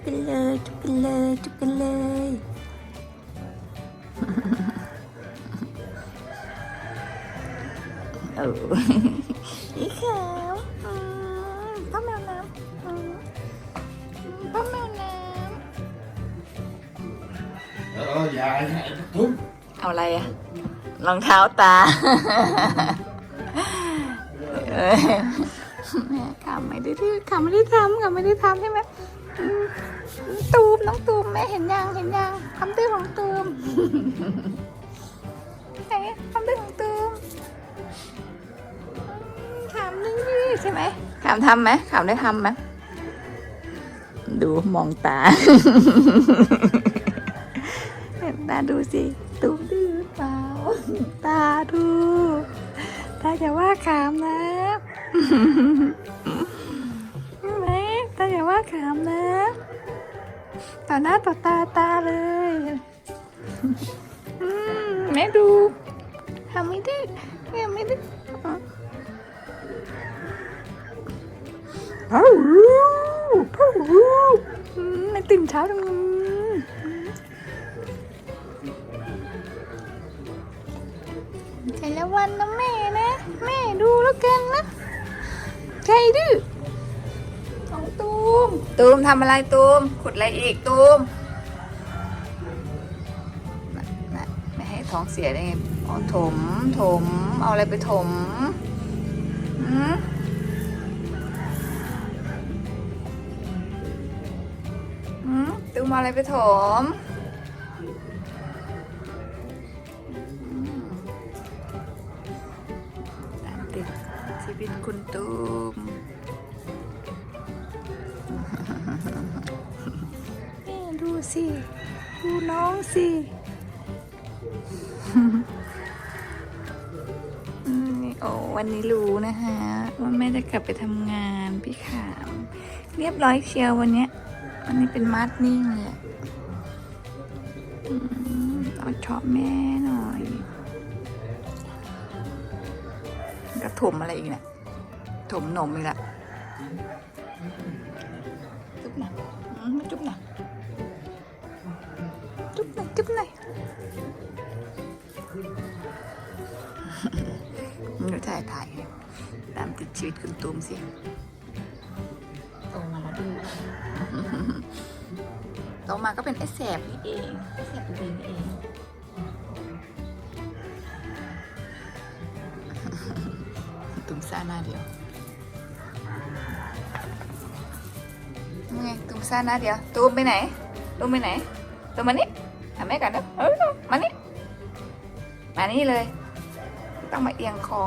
มาก็จุบกันเลยจุบกันเลยจุบกันเลยเอออีขาวอืมพ่อแมวน้ำอืมพ่อแมวน้เอออย่าให้ทุบำเอาอะไรอะรองเท้าตาเออแม่ขำไม่ได้ที่ขำไม่ได้ทำขำไม่ได้ทำใช่ไหมอืม ตูมน้องตูมแม่เห็นยังเห็นยังทำตื้อของตูมไหนทำตื้อของตูมอืมขำนึงใช่ไหมขำทำไหมขำได้ทำไหมดูมองตาเห็นตาดูสิตูมดื้อเปล่าตาดูตาอย่าว่าขามนะ ว่าขามนะต่อหน้าต่อตาตาเลยมแม่ดูทำไม่ได้แม่ไม่ได้พาวพาวไม่ตื่นเช้าจังเลยแต่ละวันนะแม่นะ แม่ดูแล้วกันนะใครดื้อ ตูมทำอะไรตูม ขุดอะไรอีกตูมนะไม่ให้ท้องเสียได้ไงอ๋อถม ถม เอาอะไรไปถมหืมหืมตูมเอาอะไรไปถมอืมตามติดชีวิตคุณตูม สิ ดูน้องสิอืมโอ้วันนี้รู้นะคะว่าแม่จะกลับไปทำงานพี่ขาม เรียบร้อยเชียววันเนี้ยวันนี้เป็นมาร์ทนิ่งเลยเอาชอบแม่หน่อยกระถมอะไรอีกเนี่ยถมนมอีกละจุ๊บหน่อยอืมมาจุ๊บหน่อ ยจุ๊บหน่อยจุ๊บหน่อยหนูถ่ายถ่ายให้ตามติดชีวิตคุณตูมสิโตมาแล้วดูโตมาก็เป็นไอ้แสบนี่เองไอ้แสบดีนี่เองตุ้มซ่าหน้าเดียวนี่ไงตุ้มซ่าหน้าเดียวตูมไปไหนตูมไปไหนตูมมานี่หา แม่กันนะเออมานี่มานี่เลย ต้องมาเอียงคอ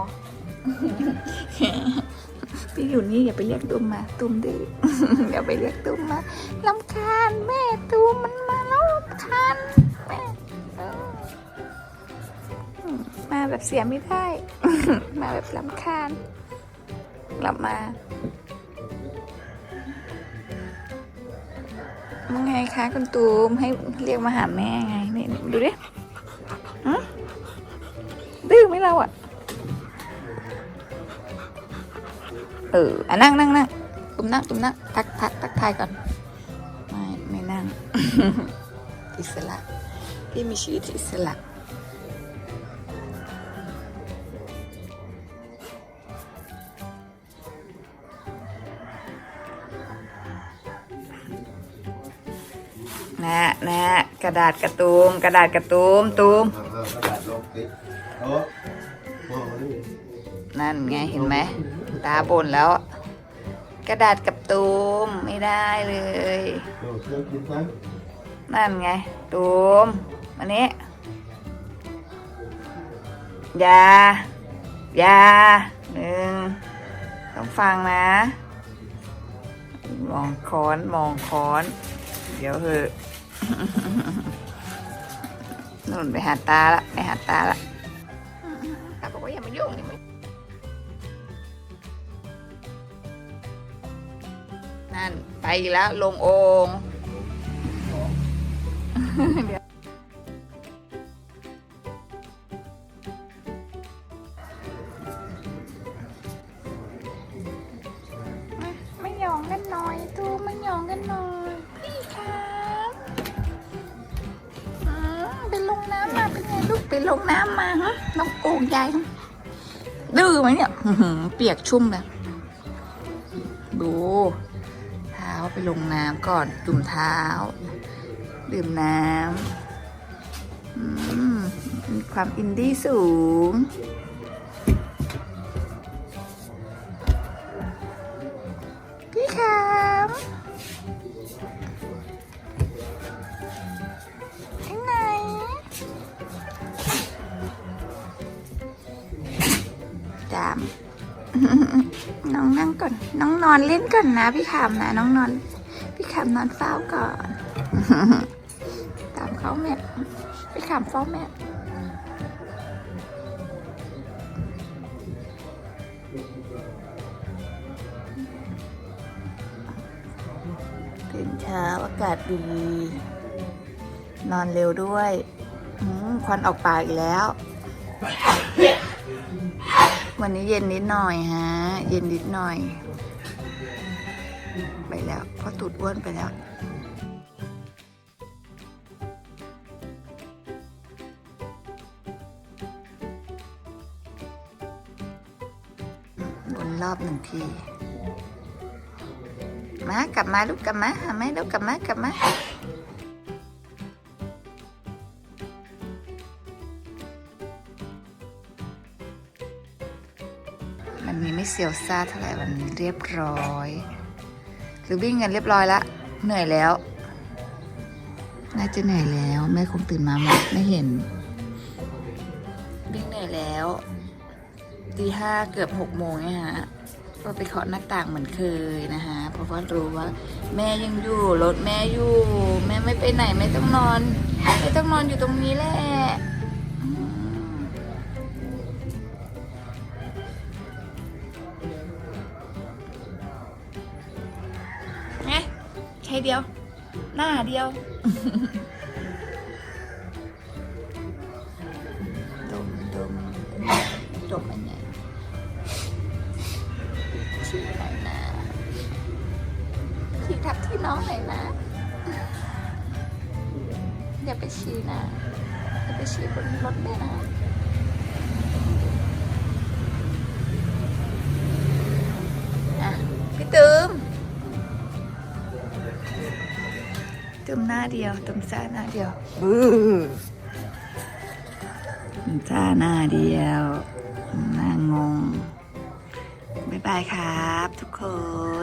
พี่อยู่นี่อย่าไปเรียกตุ้มมา ตุ้มดื้ออย่าไปเรียกตุ้มมาลำคาญแม่ตุ้มมันมาแล้วลำคาญแม่มมาแบบเสียไม่ได้ มาแบบลำคาญกลับมา ไงคะคุณตูมให้เรียกมาหาแม่ไงนี่นี่ดูดิดื้อไหมเราอะเอออะนั่งนั่งนั่งตุ้มนั่งตุ้มนั่งทักทักทักทายก่อน ไม่ ไม่นั่ง อิสระ ที่มีชีวิตอิสระ นะนะกระดาษกระตูมกระดาษกระตูมตูมกระดาษลงติโอ้นั่นไงเห็นไหมตาบ่นแล้ว กระดาษกับตูมไม่ได้เลยนั่นไงตูมอันนี้ยายาหนึ่งต้องฟังนะ มองค้อนมองค้อน เดี๋ยวเหอะ นุ่นไปหาตาละไปหาตาละตาบอกว่าอย่ามายุ่งนี่มันั่นไปแล้วลงโองเดี๋ยว ไปลงน้ำมาฮะน้องโอ่งใหญ่ดื้อไหมเนี่ยเปียกชุ่มเลยดูเท้าไปลงน้ำก่อนจุ่มเท้า ดื่มน้ำมมีความอินดี้สูง จาม น้องนั่งก่อน น้องนอนเล่นก่อนนะ พี่ขามนะ น้องนอน พี่ขามนอนเฝ้าก่อน ตามเขาแม่ พี่ขามเฝ้าแม่ตื่นเช้าอากาศดี นอนเร็วด้วยควันออกปากอีกแล้ว วันนี้เย็นนิดหน่อยฮะ เย็นนิดหน่อย ไปแล้วเพราะตูดอ้วนไปแล้ววนรอบหนึ่งทีมากลับมาลูกกลับมาหาแม่ลูกกลับมากลับมา ไม่เซียวซ่าเท่าไหร่วันนี้เรียบร้อย หรือวิ่งกันเรียบร้อยละ เหนื่อยแล้ว น่าจะเหนื่อยแล้วแม่คงตื่นมาไม่ไม่เห็น วิ่งเหนื่อยแล้วตีห้าเกือบหกโมงเนี่ยฮะก็ไปเคาะหน้าต่างเหมือนเคยนะคะเพราะว่ารู้ว่า แม่ยังอยู่รถแม่อยู่ แม่ไม่ไปไหนไม่ต้องนอน ไม่ต้องนอนอยู่ตรงนี้แหละ ใช่เดียว หน้าเดียวดมดมดมอันไหนชี้หน่อยนะชี้ทับที่น้องไหนนะอย่าไปชี้นะอย่าไปชี้บนรถด้วยนะ มหน้าเดียวตืมซ่าหน้าเดียวบูตืมซ่าหน้าเดียวหน้างงบ๊ายบายครับ ทุกค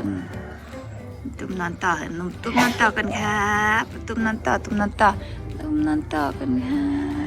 น ตุ้มนอนต่อนุ่มตุ้มนอนต่อกันครับ ตุ้มนอนต่อ ตุ้มนอนต่อ ตุ้มนอนต่อกันครับ